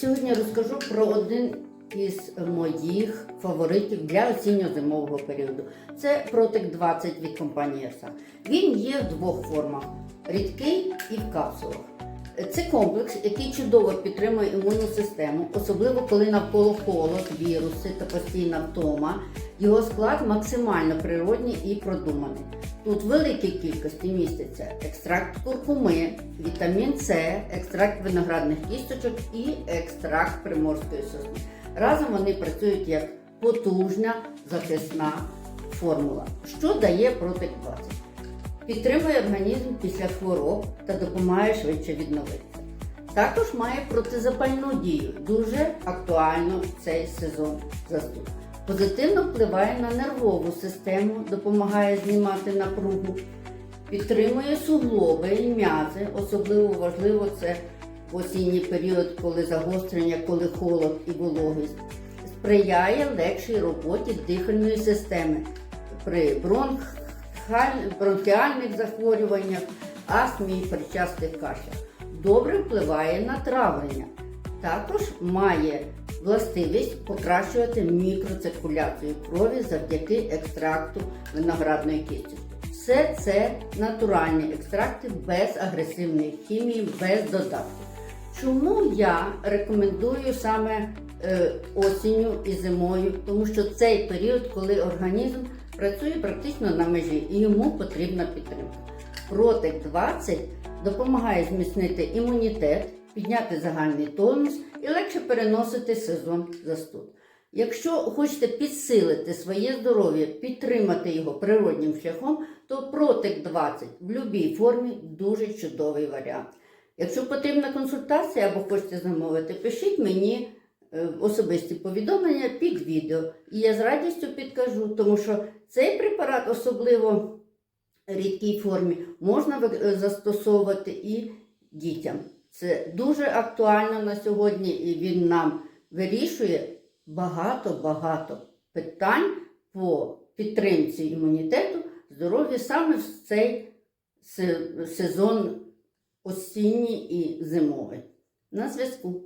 Сьогодні розкажу про один із моїх фаворитів для осінньо-зимового періоду. Це Протек 20 від компанії ЕСА. Він є в двох формах: рідкий і в капсулах. Це комплекс, який чудово підтримує імунну систему, особливо коли навколо холод, віруси та постійна втома. Його склад максимально природній і продуманий. Тут великій кількості міститься екстракт куркуми, вітамін С, екстракт виноградних кісточок і екстракт приморської сосни. Разом вони працюють як потужна захисна формула, що дає Протек 20. Підтримує організм після хвороб та допомагає швидше відновитися. Також має протизапальну дію, дуже актуально цей сезон застуд. Позитивно впливає на нервову систему, допомагає знімати напругу, підтримує суглоби і м'язи. Особливо важливо це в осінній період, коли загострення, коли холод і вологість. Сприяє легшій роботі дихальної системи при бронхаль- бронхіальних захворюваннях, астмі і причастих кашлях. Добре впливає на травлення. Також має властивість покращувати мікроциркуляцію крові завдяки екстракту виноградної кісточки. Все це натуральні екстракти без агресивної хімії, без додатків. Чому я рекомендую саме е, осінню і зимою? Тому що цей період, коли організм працює практично на межі і йому потрібна підтримка. Протек 20 допомагає зміцнити імунітет, підняти загальний тонус і легше переносити сезон застуд. Якщо хочете підсилити своє здоров'я, підтримати його природнім шляхом, то Протек 20 в будь-якій формі дуже чудовий варіант. Якщо потрібна консультація або хочете замовити, пишіть мені особисті повідомлення під відео. І я з радістю підкажу, тому що цей препарат, особливо рідкій формі, можна е, застосовувати і дітям. Це дуже актуально на сьогодні, і він нам вирішує багато-багато питань по підтримці імунітету, здоров'я саме в цей сезон осінній і зимовий. На зв'язку.